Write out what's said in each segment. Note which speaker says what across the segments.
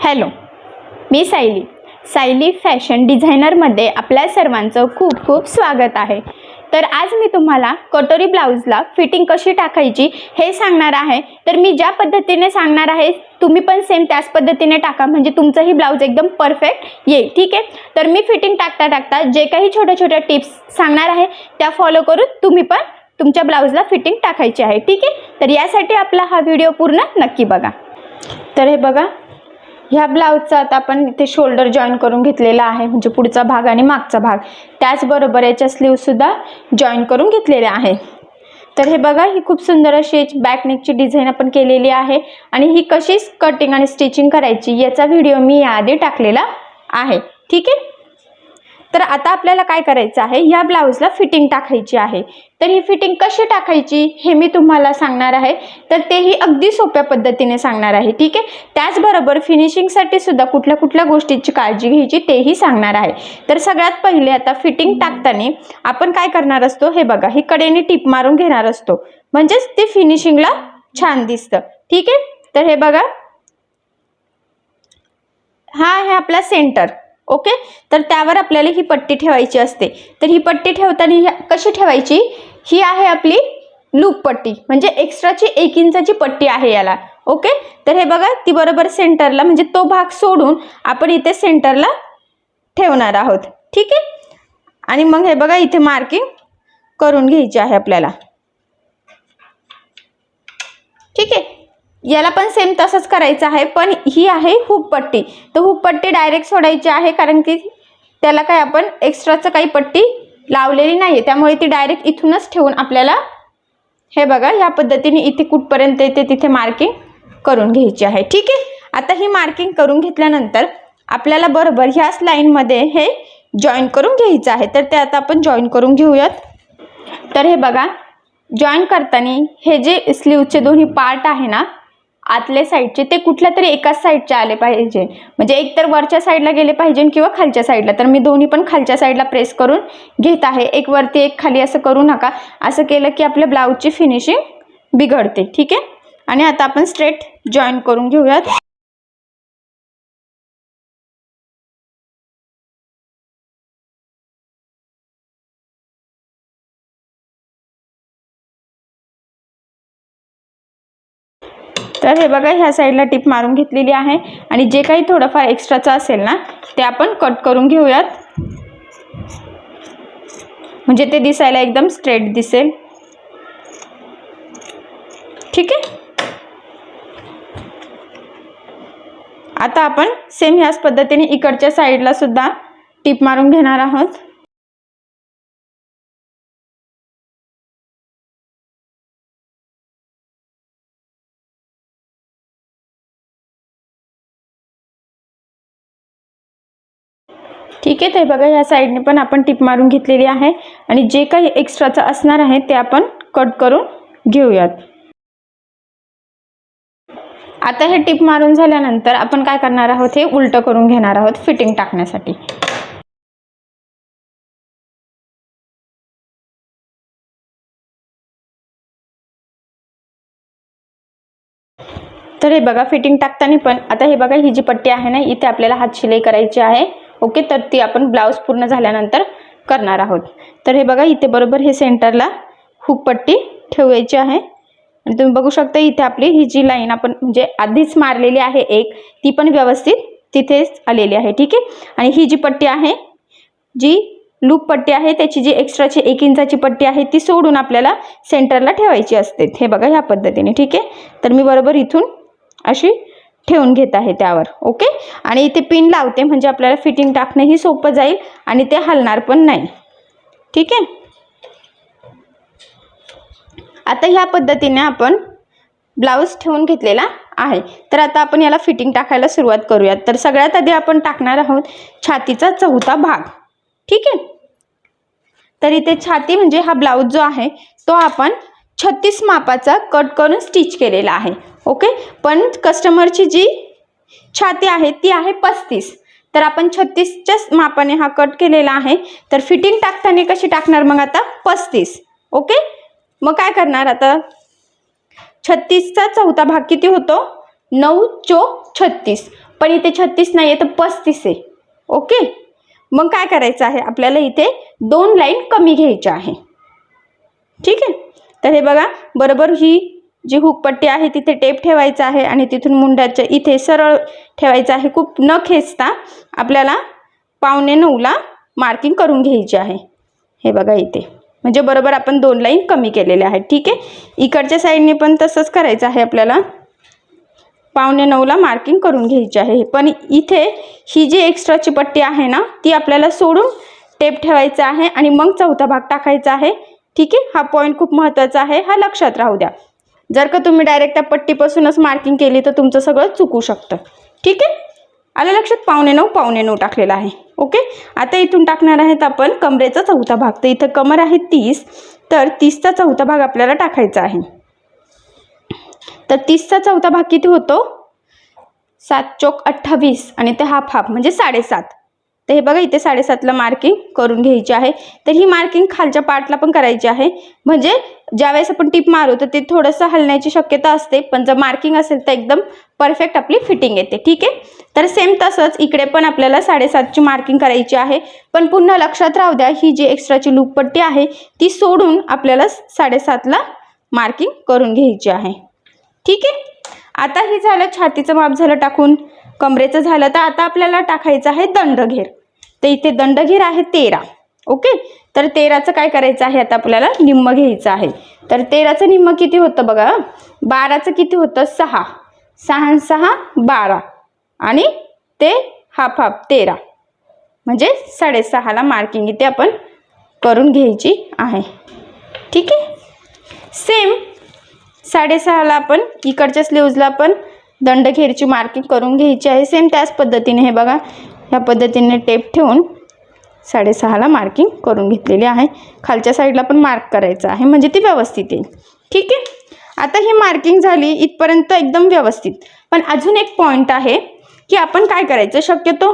Speaker 1: Hello मी Sayali. Sayali fashion डिझायनरमध्ये आपल्या सर्वांचं खूप खूप स्वागत आहे. तर आज मी तुम्हाला कटोरी ब्लाऊजला फिटिंग कशी टाकायची हे सांगणार आहे. तर मी ज्या पद्धतीने सांगणार आहे तुम्ही पण सेम त्याच पद्धतीने टाका. म्हणजे तुमचंही ब्लाऊज एकदम परफेक्ट येईल ठीक आहे? तर मी फिटिंग टाकता टाकता जे काही छोट्या छोट्या टिप्स सांगणार आहे त्या फॉलो करून तुम्ही पण तुमच्या ब्लाऊजला फिटिंग टाकायची आहे ठीक आहे? तर यासाठी आपला हा व्हिडिओ पूर्ण नक्की बघा. तर हे बघा ह्या ब्लाऊजचा आता आपण इथे शोल्डर जॉईन करून घेतलेला आहे म्हणजे पुढचा भाग आणि मागचा भाग. त्याचबरोबर याच्या स्लीवसुद्धा जॉईन करून घेतलेल्या आहे. तर हे बघा ही खूप सुंदर अशी बॅकनेकची डिझाईन आपण केलेली आहे आणि ही कशी कटिंग आणि स्टिचिंग करायची याचा व्हिडिओ मी याआधी टाकलेला आहे. ठीक आहे? तर आता आपल्याला काय करायचं आहे? या ब्लाऊजला फिटिंग टाकायची आहे. तर ही फिटिंग कशी टाकायची हे मी तुम्हाला सांगणार आहे. तर तेही अगदी सोप्या पद्धतीने सांगणार आहे. ठीक आहे? त्याचबरोबर फिनिशिंगसाठी सुद्धा कुठल्या कुठल्या गोष्टीची काळजी घ्यायची तेही सांगणार आहे. तर सगळ्यात पहिले आता फिटिंग टाकताना आपण काय करणार असतो? हे बघा ही कडेने टिप मारून घेणार असतो. म्हणजेच ते फिनिशिंगला छान दिसतं. ठीक आहे? तर हे बघा. हा आहे आपला सेंटर ओके? तर त्यावर आपल्याला ही पट्टी ठेवायची असते. तर ही पट्टी ठेवताना ही कशी ठेवायची? ही आहे आपली लूप पट्टी. म्हणजे एक्स्ट्राची एक इंचाची पट्टी आहे याला. ओके? तर हे बघा ती बरोबर सेंटरला म्हणजे तो भाग सोडून आपण इथे सेंटरला ठेवणार आहोत. ठीक आहे? आणि मग हे बघा इथे मार्किंग करून घ्यायची आहे आपल्याला ठीक आहे याला पण सेम तसंच करायचं आहे पण ही आहे हुक पट्टी. तर हुक पट्टी डायरेक्ट सोडायची आहे कारण की त्याला काय आपण एक्स्ट्राचं काही पट्टी लावलेली नाही आहे त्यामुळे ती डायरेक्ट इथूनच ठेवून आपल्याला हे बघा ह्या पद्धतीने इथे कुठपर्यंत येते तिथे मार्किंग करून घ्यायची आहे. ठीक आहे? आता ही मार्किंग करून घेतल्यानंतर आपल्याला बरोबर ह्याच लाईनमध्ये हे जॉईन करून घ्यायचं आहे. तर ते आता आपण जॉईन करून घेऊयात. तर हे बघा जॉईन करताना हे जे स्लीवचे दोन्ही पार्ट आहे ना आतल्या साईडचे ते कुठल्या तरी एकाच साईडचे आले पाहिजे. म्हणजे एक तर वरच्या साईडला गेले पाहिजे किंवा खालच्या साईडला. तर मी दोन्ही पण खालच्या साईडला प्रेस करून घेत आहे. एक वरती एक खाली असं करू नका. असं केलं की आपल्या ब्लाऊजची फिनिशिंग बिघडते. ठीक आहे? आणि आता आपण स्ट्रेट जॉईन करून घेऊयात. तर हे बघा ह्या साईडला टिप मारून घेतलेली आहे. आणि जे काही थोडंफार एक्स्ट्राचं असेल ना ते आपण कट करून घेऊयात. म्हणजे ते दिसायला एकदम स्ट्रेट दिसेल. ठीक आहे? आता आपण सेम ह्याच पद्धतीने इकडच्या साईडला सुद्धा टिप मारून घेणार आहोत. ठीक आहे ते बघा ह्या साईडने पण आपण टिप मारून घेतलेली आहे. आणि जे काही एक्स्ट्राचं असणार आहे ते आपण कट करून घेऊयात. आता हे टिप मारून झाल्यानंतर आपण काय करणार आहोत? हे उलटं करून घेणार आहोत फिटिंग टाकण्यासाठी. तर हे बघा फिटिंग टाकताना पण आता हे बघा ही जी पट्टी आहे ना इथे आपल्याला हात शिलाई करायची आहे. ओके तर ती आपण ब्लाऊज पूर्ण झाल्यानंतर करणार आहोत. तर हे बघा इथे बरोबर हे सेंटरला हुक पट्टी ठेवायची आहे. आणि तुम्ही बघू शकता इथे आपली ही जी लाईन आपण म्हणजे आधीच मारलेली आहे एक ती पण व्यवस्थित तिथेच आलेली आहे ठीक आहे? आणि ही जी पट्टी आहे जी लूप पट्टी आहे त्याची जी एक्स्ट्राची एक इंचाची पट्टी आहे ती सोडून आपल्याला सेंटरला ठेवायची असते. हे बघा ह्या पद्धतीने ठीक आहे? तर मी बरोबर इथून अशी ठेवून घेत आहे त्यावर ओके? आणि इथे पिन लावते म्हणजे आपल्याला फिटिंग टाकणंही सोपं जाईल आणि ते हलणार पण नाही. ठीक आहे? आता ह्या पद्धतीने आपण ब्लाऊज ठेवून घेतलेला आहे. तर आता आपण याला फिटिंग टाकायला सुरुवात करूयात. तर सगळ्यात आधी आपण टाकणार आहोत छातीचा चौथा भाग. ठीक आहे? तर इथे छाती म्हणजे हा ब्लाऊज जो आहे तो आपण छत्तीस मापाचा कट करून स्टिच केलेला आहे. ओके? पण कस्टमरची जी छाती आहे ती आहे पस्तीस. तर आपण छत्तीसच्याच मापाने हा कट केलेला आहे. तर फिटिंग टाकताना कशी टाकणार मग आता? पस्तीस. ओके? मग काय करणार आता? छत्तीसचा चौथा भाग किती होतो? नऊ चो छत्तीस. पण इथे छत्तीस नाही आहे तर पस्तीस आहे. ओके? मग काय करायचं आहे? आपल्याला इथे दोन लाईन कमी घ्यायच्या आहे. ठीक आहे? तर हे बघा बरोबर ही जी हुकपट्टी आहे तिथे टेप ठेवायचा आहे आणि तिथून मुंड्याच्या इथे सरळ ठेवायचं आहे. खूप न खेचता आपल्याला पावणे नऊला मार्किंग करून घ्यायची आहे. हे बघा इथे. म्हणजे बरोबर आपण दोन लाईन कमी केलेल्या आहेत. ठीक आहे? इकडच्या साईडने पण तसंच करायचं आहे आपल्याला. पावणे नऊला मार्किंग करून घ्यायची आहे. पण इथे ही जी एक्स्ट्राची पट्टी आहे ना ती आपल्याला सोडून टेप ठेवायचा आहे आणि मग चौथा भाग टाकायचा आहे. ठीक आहे? हा पॉईंट खूप महत्त्वाचा आहे. हा लक्षात राहू द्या. जर का तुम्ही डायरेक्ट त्या पट्टीपासूनच मार्किंग केली तर तुमचं सगळं चुकू शकतं. ठीक आहे? आलं लक्षात? पावणे नऊ पावणे नऊ टाकलेला आहे. ओके? आता इथून टाकणार आहेत आपण कमरेचा चौथा भाग. तर इथं कमर आहे तीस तर तीसचा चौथा भाग आपल्याला टाकायचा आहे. तर तीसचा चौथा भाग किती होतो? सात चोक अठ्ठावीस. आणि ते हाफ हाफ म्हणजे साडेसात. तर हे बघा इथे साडेसातला मार्किंग करून घ्यायची आहे. तर ही मार्किंग खालच्या पार्टला पण करायची आहे. म्हणजे ज्यावेळेस आपण टिप मारू तर ते थोडंसं हलण्याची शक्यता असते. पण जर मार्किंग असेल तर एकदम परफेक्ट आपली फिटिंग येते. ठीक आहे? तर सेम तसंच इकडे पण आपल्याला साडेसातची मार्किंग करायची आहे. पण पुन्हा लक्षात राहू द्या ही जी एक्स्ट्राची लूपपट्टी आहे ती सोडून आपल्याला साडेसातला मार्किंग करून घ्यायची आहे. ठीक आहे? आता हे झालं छातीचं माप झालं टाकून कमरेचं झालं तर आता आपल्याला टाकायचं आहे दंडघेर. तर इथे दंडघेर आहे तेरा. ओके? तर तेराचं काय करायचं आहे? आता आपल्याला निम्म घ्यायचं आहे. तर तेराचं निम्म किती होतं बघा? बाराचं किती होतं? सहा. सहा सहा बारा. आणि ते हाफ हाफ तेरा. म्हणजे साडेसहाला मार्किंग इथे आपण करून घ्यायची आहे. ठीक आहे? सेम साडेसहाला आपण इकडच्या स्लीव्जला पण दंडखेरची मार्किंग करून घ्यायची आहे. सेम त्याच पद्धतीने हे बघा. ह्या पद्धतीने टेप ठेवून साडेसहाला मार्किंग करून घेतलेली आहे. खालच्या साईडला पण मार्क करायचं आहे. म्हणजे ती व्यवस्थित येईल. ठीक आहे? आता ही मार्किंग झाली इथपर्यंत एकदम व्यवस्थित. पण अजून एक पॉईंट आहे की आपण काय करायचं? शक्यतो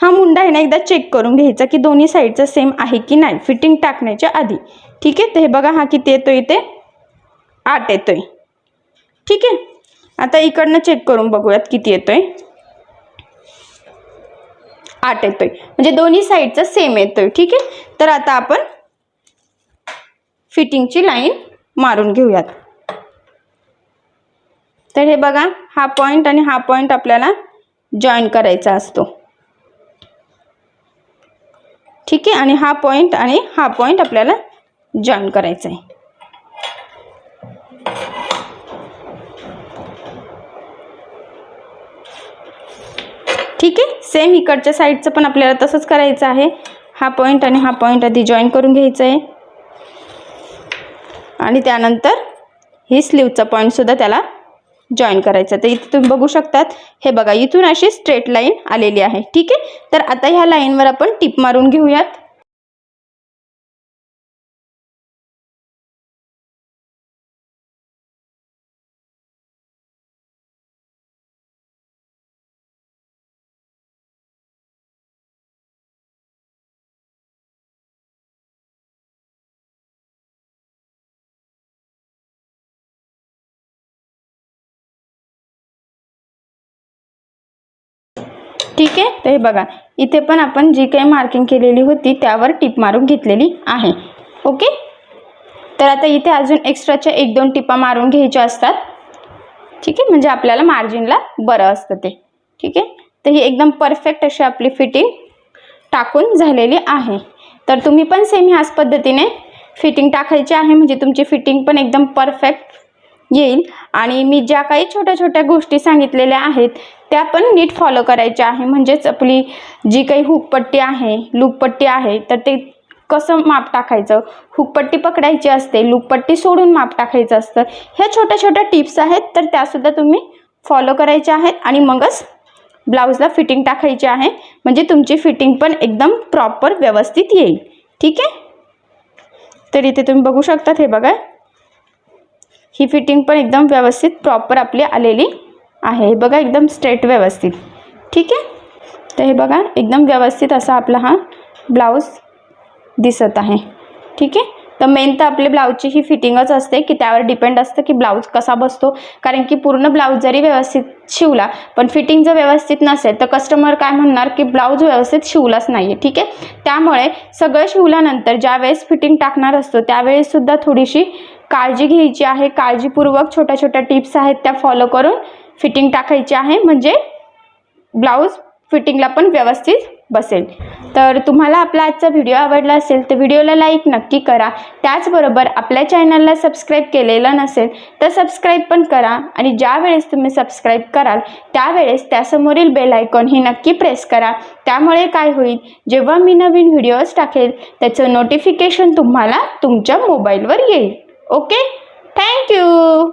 Speaker 1: हा मुंडा आहे ना एकदा चेक करून घ्यायचा की दोन्ही साईडचं सेम आहे की नाही. फिटिंग टाकण्याच्या आधी. ठीक आहे? तर हे बघा हा किती येतो इथे? आठ येतोय. ठीक आहे? आता इकडनं चेक करून बघूयात किती येतोय. आठ येतोय. म्हणजे दोन्ही साईडचा सेम येतोय. ठीक आहे? तर आता आपण फिटिंगची लाईन मारून घेऊयात. तर हे बघा हा पॉईंट आणि हा पॉईंट आपल्याला जॉईन करायचा असतो. ठीक आहे? आणि हा पॉईंट आणि हा पॉईंट आपल्याला जॉईन करायचा आहे. ठीक आहे? सेम इकडच्या साईडचं पण आपल्याला तसंच करायचं आहे. हा पॉईंट आणि हा पॉईंट आधी जॉईन करून घ्यायचा आहे. आणि त्यानंतर ही स्लीवचा पॉईंटसुद्धा त्याला जॉईन करायचा तर इथे तुम्ही बघू शकतात हे बघा इथून अशी स्ट्रेट लाईन आलेली आहे. ठीक आहे? तर आता ह्या लाईनवर आपण टिप मारून घेऊयात. ठीक आहे? तर हे बघा इथे पण आपण जी काही मार्किंग केलेली होती त्यावर टिप मारून घेतलेली आहे. ओके? तर आता इथे अजून एक्स्ट्राच्या एक दोन टिपा मारून घ्यायच्या असतात. ठीक आहे? म्हणजे आपल्याला मार्जिनला बरं असतं ते. ठीक आहे? तर ही एकदम परफेक्ट अशी आपली फिटिंग टाकून झालेली आहे. तर तुम्ही पण सेम ह्याच पद्धतीने फिटिंग टाकायची आहे. म्हणजे तुमची फिटिंग पण एकदम परफेक्ट येईल. आणि मी ज्या काही छोट्या छोट्या गोष्टी सांगितलेल्या आहेत त्या पण नीट फॉलो करायच्या आहे. म्हणजेच आपली जी काही हुकपट्टी आहे लूपपट्टी आहे तर ते कसं माप टाकायचं? हुकपट्टी पकडायची असते लूपपट्टी सोडून माप टाकायचं असतं. ह्या छोट्या छोट्या टिप्स आहेत तर त्यासुद्धा तुम्ही फॉलो करायच्या आहेत आणि मगच ब्लाऊजला फिटिंग टाकायची आहे. म्हणजे तुमची फिटिंग पण एकदम प्रॉपर व्यवस्थित येईल. ठीक आहे? तर इथे तुम्ही बघू शकतात हे बघा. ही फिटिंग पण एकदम व्यवस्थित प्रॉपर आपली आलेली आहे. हे बघा एकदम स्ट्रेट व्यवस्थित. ठीक आहे? तर हे बघा एकदम व्यवस्थित असा आपला हा ब्लाऊज दिसत आहे. ठीक आहे? तर मेन तर आपले ब्लाऊजची ही फिटिंगच असते की त्यावर डिपेंड असतं की ब्लाऊज कसा बसतो. कारण की पूर्ण ब्लाऊज जरी व्यवस्थित शिवला पण फिटिंग जर व्यवस्थित नसेल तर कस्टमर काय म्हणणार की ब्लाऊज व्यवस्थित शिवलाच नाही आहे ठीक आहे? त्यामुळे सगळं शिवल्यानंतर ज्यावेळेस फिटिंग टाकणार असतो त्यावेळेससुद्धा थोडीशी काळजी घ्यायची आहे. काळजीपूर्वक छोट्या छोट्या टिप्स आहेत त्या फॉलो करून फिटिंग टाकायची आहे म्हणजे ब्लाऊज फिटिंगला पण व्यवस्थित बसेल. तर तुम्हाला आपला आजचा व्हिडिओ आवडला असेल तर व्हिडिओला लाईक नक्की करा. त्याचबरोबर आपल्या चॅनलला सबस्क्राईब केलेलं नसेल तर सबस्क्राईब पण करा आणि ज्या वेळेस तुम्ही सबस्क्राईब कराल त्यावेळेस त्यासमोरील बेल आयकॉन ही नक्की प्रेस करा. त्यामुळे काय होईल जेव्हा मी नवीन व्हिडिओज टाकेल त्याचं नोटिफिकेशन तुम्हाला तुमच्या मोबाईलवर येईल. ओके? Thank you!